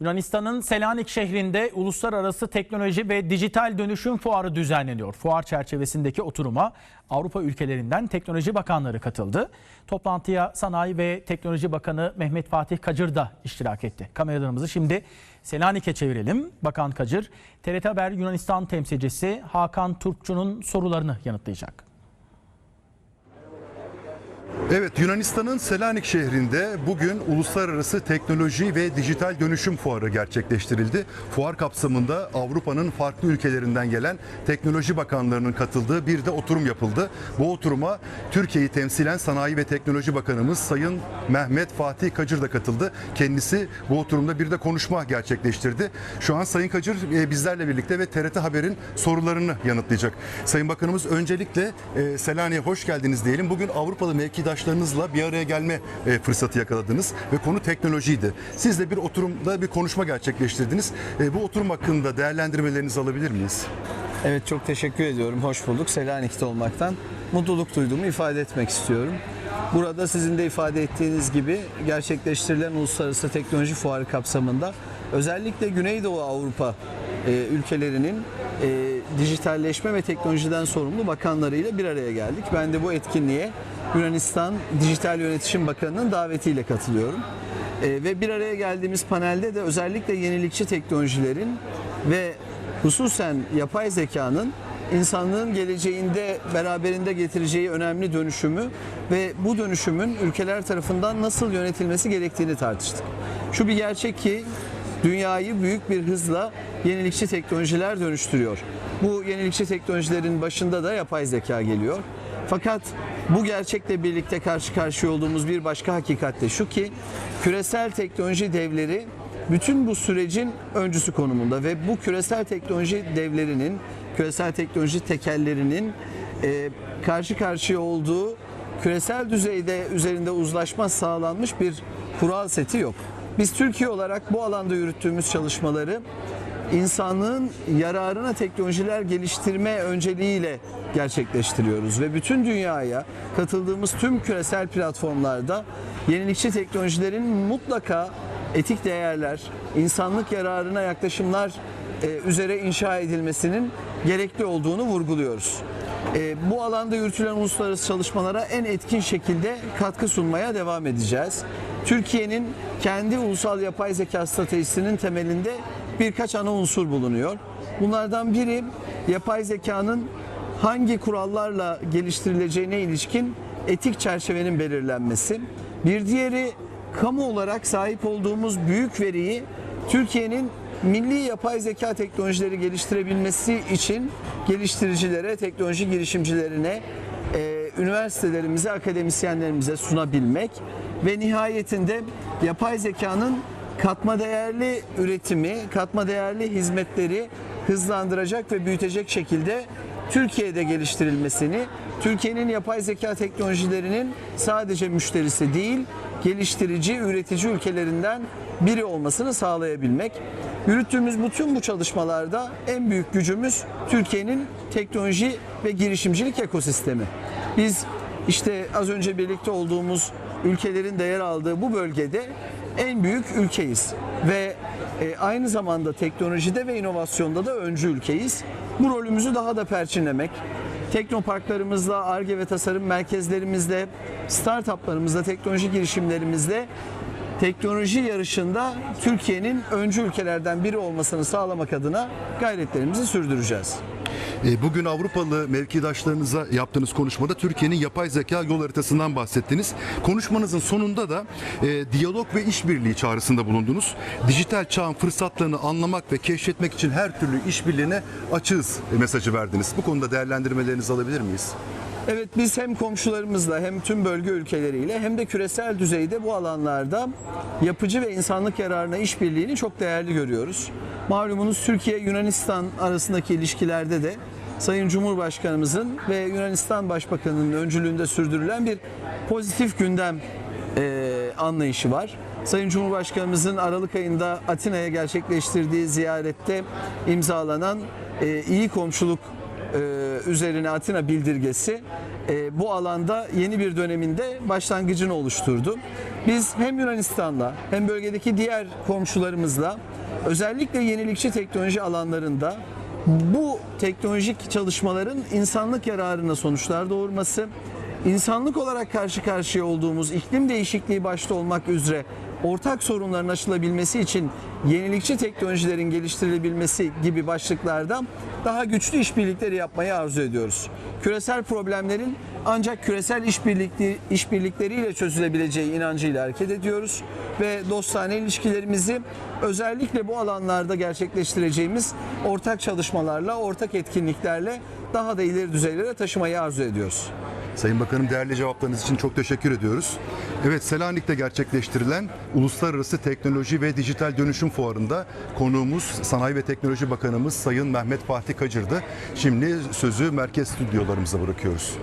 Yunanistan'ın Selanik şehrinde Uluslararası Teknoloji ve Dijital Dönüşüm Fuarı düzenleniyor. Fuar çerçevesindeki oturuma Avrupa ülkelerinden teknoloji bakanları katıldı. Toplantıya Sanayi ve Teknoloji Bakanı Mehmet Fatih Kacır da iştirak etti. Kameralarımızı şimdi Selanik'e çevirelim. Bakan Kacır, TRT Haber Yunanistan temsilcisi Hakan Turkçu'nun sorularını yanıtlayacak. Evet Yunanistan'ın Selanik şehrinde bugün Uluslararası Teknoloji ve Dijital Dönüşüm Fuarı gerçekleştirildi. Fuar kapsamında Avrupa'nın farklı ülkelerinden gelen teknoloji bakanlarının katıldığı bir de oturum yapıldı. Bu oturuma Türkiye'yi temsilen Sanayi ve Teknoloji Bakanımız Sayın Mehmet Fatih Kacır da katıldı. Kendisi bu oturumda bir de konuşma gerçekleştirdi. Şu an Sayın Kacır e, bizlerle birlikte ve TRT Haber'in sorularını yanıtlayacak. Sayın Bakanımız öncelikle e, Selanik'e hoş geldiniz diyelim. Bugün Avrupalı mevkidaşlarınızla bir araya gelme e, fırsatı yakaladınız ve konu teknolojiydi. Siz de bir oturumda bir konuşma gerçekleştirdiniz. E, Bu oturum hakkında değerlendirmelerinizi alabilir miyiz? Evet çok teşekkür ediyorum. Hoş bulduk. Selanik'te olmaktan mutluluk duyduğumu ifade etmek istiyorum. Burada sizin de ifade ettiğiniz gibi gerçekleştirilen Uluslararası Teknoloji Fuarı kapsamında özellikle Güneydoğu Avrupa e, ülkelerinin e, dijitalleşme ve teknolojiden sorumlu bakanlarıyla bir araya geldik. Ben de bu etkinliğe Yunanistan Dijital Yönetişim Bakanı'nın davetiyle katılıyorum. E, ve bir araya geldiğimiz panelde de özellikle yenilikçi teknolojilerin ve hususen yapay zekanın insanlığın geleceğinde beraberinde getireceği önemli dönüşümü ve bu dönüşümün ülkeler tarafından nasıl yönetilmesi gerektiğini tartıştık. Şu bir gerçek ki dünyayı büyük bir hızla yenilikçi teknolojiler dönüştürüyor. Bu yenilikçi teknolojilerin başında da yapay zeka geliyor. Fakat bu gerçekle birlikte karşı karşıya olduğumuz bir başka hakikat de şu ki küresel teknoloji devleri bütün bu sürecin öncüsü konumunda ve bu küresel teknoloji devlerinin, küresel teknoloji tekellerinin e, karşı karşıya olduğu küresel düzeyde üzerinde uzlaşma sağlanmış bir kural seti yok. Biz Türkiye olarak bu alanda yürüttüğümüz çalışmaları insanlığın yararına teknolojiler geliştirme önceliğiyle gerçekleştiriyoruz ve bütün dünyaya katıldığımız tüm küresel platformlarda yenilikçi teknolojilerin mutlaka etik değerler, insanlık yararına yaklaşımlar e, üzere inşa edilmesinin gerekli olduğunu vurguluyoruz. E, bu alanda yürütülen uluslararası çalışmalara en etkin şekilde katkı sunmaya devam edeceğiz. Türkiye'nin kendi ulusal yapay zeka stratejisinin temelinde birkaç ana unsur bulunuyor. Bunlardan biri yapay zekanın hangi kurallarla geliştirileceğine ilişkin etik çerçevenin belirlenmesi. Bir diğeri kamu olarak sahip olduğumuz büyük veriyi Türkiye'nin milli yapay zeka teknolojileri geliştirebilmesi için geliştiricilere, teknoloji girişimcilerine, e, üniversitelerimize, akademisyenlerimize sunabilmek ve nihayetinde yapay zekanın katma değerli üretimi, katma değerli hizmetleri hızlandıracak ve büyütecek şekilde Türkiye'de geliştirilmesini, Türkiye'nin yapay zeka teknolojilerinin sadece müşterisi değil, geliştirici, üretici ülkelerinden biri olmasını sağlayabilmek. Yürüttüğümüz bütün bu çalışmalarda en büyük gücümüz Türkiye'nin teknoloji ve girişimcilik ekosistemi. Biz işte az önce birlikte olduğumuz ülkelerin de yer aldığı bu bölgede en büyük ülkeyiz ve e, aynı zamanda teknolojide ve inovasyonda da öncü ülkeyiz. Bu rolümüzü daha da perçinlemek, teknoparklarımızla, ARGE ve tasarım merkezlerimizle, startuplarımızla, teknoloji girişimlerimizle teknoloji yarışında Türkiye'nin öncü ülkelerden biri olmasını sağlamak adına gayretlerimizi sürdüreceğiz. E, Bugün Avrupalı mevkidaşlarınıza yaptığınız konuşmada Türkiye'nin yapay zeka yol haritasından bahsettiniz. Konuşmanızın sonunda da e, diyalog ve işbirliği çağrısında bulundunuz. Dijital çağın fırsatlarını anlamak ve keşfetmek için her türlü işbirliğine açığız e, mesajı verdiniz. Bu konuda değerlendirmelerinizi alabilir miyiz? Evet biz hem komşularımızla hem tüm bölge ülkeleriyle hem de küresel düzeyde bu alanlarda yapıcı ve insanlık yararına işbirliğini çok değerli görüyoruz. Malumunuz Türkiye Yunanistan arasındaki ilişkilerde de Sayın Cumhurbaşkanımızın ve Yunanistan Başbakanı'nın öncülüğünde sürdürülen bir pozitif gündem e, anlayışı var. Sayın Cumhurbaşkanımızın Aralık ayında Atina'ya gerçekleştirdiği ziyarette imzalanan e, iyi komşuluk e, üzerine Atina bildirgesi e, bu alanda yeni bir döneminde başlangıcını oluşturdu. Biz hem Yunanistan'la hem bölgedeki diğer komşularımızla özellikle yenilikçi teknoloji alanlarında bu teknolojik çalışmaların insanlık yararına sonuçlar doğurması, insanlık olarak karşı karşıya olduğumuz iklim değişikliği başta olmak üzere ortak sorunların aşılabilmesi için yenilikçi teknolojilerin geliştirilebilmesi gibi başlıklarda daha güçlü işbirlikleri yapmayı arzu ediyoruz. Küresel problemlerin ancak küresel işbirlikli, işbirlikleriyle çözülebileceği inancıyla hareket ediyoruz ve dostane ilişkilerimizi özellikle bu alanlarda gerçekleştireceğimiz ortak çalışmalarla, ortak etkinliklerle daha da ileri düzeylere taşımayı arzu ediyoruz. Sayın Bakanım değerli cevaplarınız için çok teşekkür ediyoruz. Evet Selanik'te gerçekleştirilen Uluslararası Teknoloji ve Dijital Dönüşüm Fuarı'nda konuğumuz Sanayi ve Teknoloji Bakanımız Sayın Mehmet Fatih Kacır'dı. Şimdi sözü merkez stüdyolarımıza bırakıyoruz.